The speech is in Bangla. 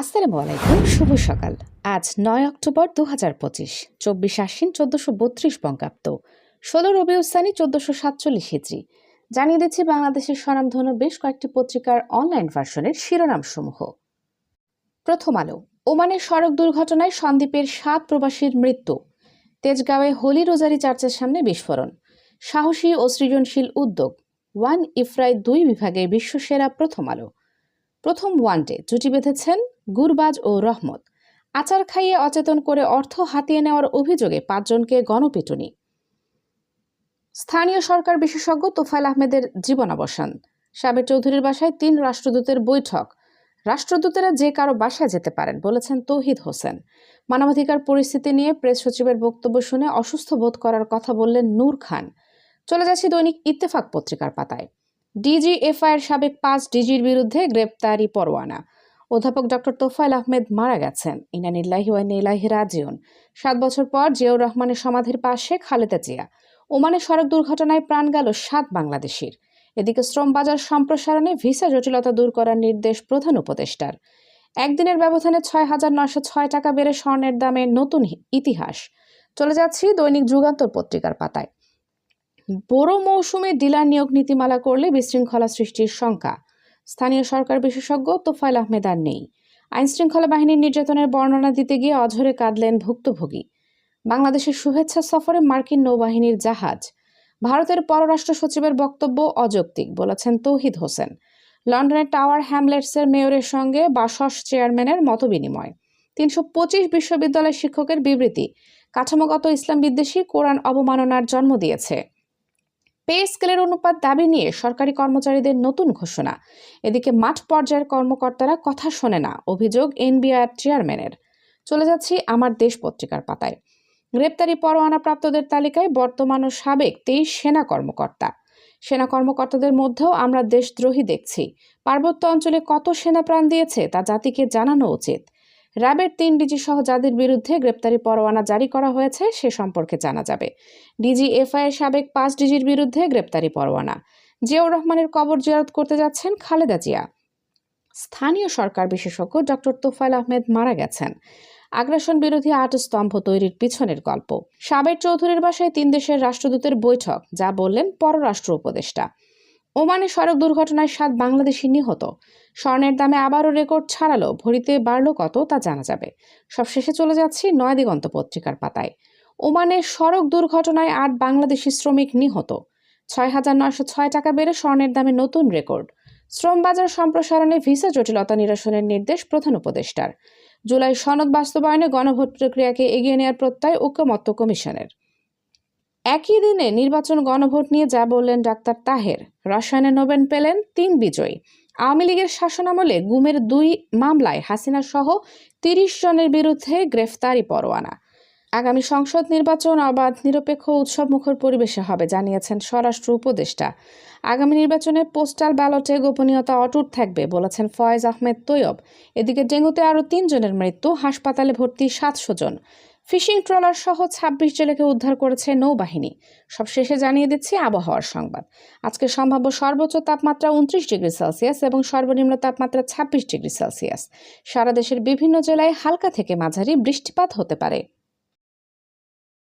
আসসালামু আলাইকুম, শুভ সকাল। আজ নয় অক্টোবর দু হাজার পঁচিশ, চব্বিশ আশ্বিন চোদ্দশো বত্রিশ বঙ্গাব্দ। ষোলো রবিউসানি চোদ্দশো সাতচল্লিশ হিজড়ি জানিয়ে দিচ্ছি, বাংলাদেশের স্বনামধন্য বেশ কয়েকটি পত্রিকার অনলাইন ভার্সনের শিরোনামসমূহ। প্রথম আলো, ওমানের সড়ক দুর্ঘটনায় সন্দ্বীপের সাত প্রবাসীর মৃত্যু। তেজগাঁওয়ে হোলি রোজারি চার্চের সামনে বিস্ফোরণ। সাহসী ও সৃজনশীল উদ্যোগ। ওয়ান ইফরাই দুই বিভাগে বিশ্বসেরা প্রথম আলো। প্রথম ওয়ানডে জুটি বেঁধেছেন গুরবাজ ও রহমত। আচার খাইয়ে অচেতন করে অর্থ হাতিয়ে নেওয়ার অভিযোগে পাঁচজনকে গণপিটুনি। স্থানীয় সরকার বিশেষজ্ঞ তোফায়েল আহমেদের জীবনাবসান। সাবের চৌধুরীর বাসায় তিন রাষ্ট্রদূতের বৈঠক। রাষ্ট্রদূতেরা যে কারও বাসায় যেতে পারেন বলেছেন তৌহিদ হোসেন। মানবাধিকার পরিস্থিতি নিয়ে প্রেস সচিবের বক্তব্য শুনে অসুস্থ বোধ করার কথা বললেন নূর খান। চলে যাচ্ছি দৈনিক ইত্তেফাক পত্রিকার পাতায়। ডিজিএফআই এর সাবেক পাঁচ ডিজির বিরুদ্ধে গ্রেপ্তারি পরোয়ানা। অধ্যাপক ডক্টর তোফায়েল আহমেদ মারা গেছেন। ইনানিল্লাহি ওয়াইন ইলাহি রাজিউন। সাত বছর পর জিয়াউর রহমানের সমাধির পাশে খালেদা জিয়া। ওমানে সড়ক দুর্ঘটনায় প্রাণ গেল সাত বাংলাদেশির। এদিকে শ্রম বাজার সম্প্রসারণে ভিসা জটিলতা দূর করার নির্দেশ প্রধান উপদেষ্টার। একদিনের ব্যবধানে ছয় হাজার নয়শো ছয় টাকা বেড়ে স্বর্ণের দামে নতুন ইতিহাস। চলে যাচ্ছি দৈনিক যুগান্তর পত্রিকার পাতায়। বড় মৌসুমে ডিলার নিয়োগ নীতিমালা করলে বিশৃঙ্খলা সৃষ্টির শঙ্কা। স্থানীয় সরকার বিশেষজ্ঞ তোফায়েল আহমেদ আর নেই। আইনশৃঙ্খলা বাহিনীর নির্যাতনের বর্ণনা দিতে গিয়ে অঝরে কাঁদলেন ভুক্তভোগী। বাংলাদেশের শুভেচ্ছা সফরে মার্কিন নৌবাহিনীর জাহাজ। ভারতের পররাষ্ট্র সচিবের বক্তব্য অযৌক্তিক, বলেছেন তৌহিদ হোসেন। লন্ডনের টাওয়ার হ্যামলেটসের মেয়রের সঙ্গে বাসস চেয়ারম্যানের মতবিনিময়। তিনশো পঁচিশ বিশ্ববিদ্যালয় শিক্ষকের বিবৃতি, কাঠামোগত ইসলাম বিদ্বেষী কোরআন অবমাননার জন্ম দিয়েছে। পে স্কেলের অনুপাত দাবি নিয়ে সরকারি কর্মচারীদের নতুন ঘোষণা। এদিকে মাঠ পর্যায়ের কর্মকর্তারা কথা শোনে না, অভিযোগ এনবিআর চেয়ারম্যানের। চলে যাচ্ছি আমার দেশ পত্রিকার পাতায়। গ্রেপ্তারি পরোয়ানা প্রাপ্তদের তালিকায় বর্তমান ও সাবেক তেইশ সেনা কর্মকর্তা। সেনা কর্মকর্তাদের মধ্যেও আমরা দেশদ্রোহী দেখছি। পার্বত্য অঞ্চলে কত সেনা প্রাণ দিয়েছে তা জাতিকে জানানো উচিত। র্যাবের তিন ডিজি সহ যাদের বিরুদ্ধে গ্রেপ্তারি পরোয়ানা জারি করা হয়েছে, সে সম্পর্কে জানা যাবে। ডিজিএফআই এর সাবেক পাঁচ ডিজির বিরুদ্ধে গ্রেপ্তারি পরোয়ানা। জিয়াউর রহমানের কবর জিয়ারত করতে যাচ্ছেন খালেদা জিয়া। স্থানীয় সরকার বিশেষজ্ঞ ডক্টর তোফায়েল আহমেদ মারা গেছেন। আগ্রাসন বিরোধী আট স্তম্ভ তৈরির পিছনের গল্প। সাবের চৌধুরীর বাসায় তিন দেশের রাষ্ট্রদূতের বৈঠক, যা বললেন পররাষ্ট্র উপদেষ্টা। ওমানে সড়ক দুর্ঘটনায় সাত বাংলাদেশি নিহত। স্বর্ণের দামে আবারও রেকর্ড ছাড়ালো, ভরিতে বাড়লো কত তা জানা যাবে। সবশেষে চলে যাচ্ছি নয় দিগন্ত পত্রিকার পাতায়। ওমানে সড়ক দুর্ঘটনায় আট বাংলাদেশি শ্রমিক নিহত। ছয় হাজার নয়শো ছয় টাকা বেড়ে স্বর্ণের দামে নতুন রেকর্ড। শ্রম বাজার সম্প্রসারণে ভিসা জটিলতা নিরসনের নির্দেশ প্রধান উপদেষ্টার। জুলাই সনদ বাস্তবায়নে গণভোট প্রক্রিয়াকে এগিয়ে নেওয়ার প্রত্যয় ঐক্যমত্য কমিশনের। একই দিনে নির্বাচন গণভোট নিয়ে যা বললেন ডাক্তার তাহের, রসায়নে নোবেল পেলেন তিন বিজয়ী। আওয়ামী লীগের শাসনামলে গুমের দুই মামলায় হাসিনা সহ তিরিশ জনের বিরুদ্ধে গ্রেফতারি পরোয়ানা। আগামী সংসদ নির্বাচন অবাধ, নিরপেক্ষ উৎসবমুখর পরিবেশে হবে, জানিয়েছেন স্বরাষ্ট্র উপদেষ্টা। আগামী নির্বাচনে পোস্টাল ব্যালটে গোপনীয়তা অটুট থাকবে, বলেছেন ফয়েজ আহমেদ তৈয়ব। এদিকে ডেঙ্গুতে আরও তিনজনের মৃত্যু, হাসপাতালে ভর্তি সাতশো জন। ফিশিং ট্রলার সহ ছাব্বিশ জেলেকে উদ্ধার করেছে নৌবাহিনী। সবশেষে জানিয়ে দিচ্ছে আবহাওয়ার সংবাদ। আজকে সম্ভাব্য সর্বোচ্চ তাপমাত্রা উনত্রিশ ডিগ্রি সেলসিয়াস এবং সর্বনিম্ন তাপমাত্রা ছাব্বিশ ডিগ্রি সেলসিয়াস। সারা দেশের বিভিন্ন জেলায় হালকা থেকে মাঝারি বৃষ্টিপাত হতে পারে।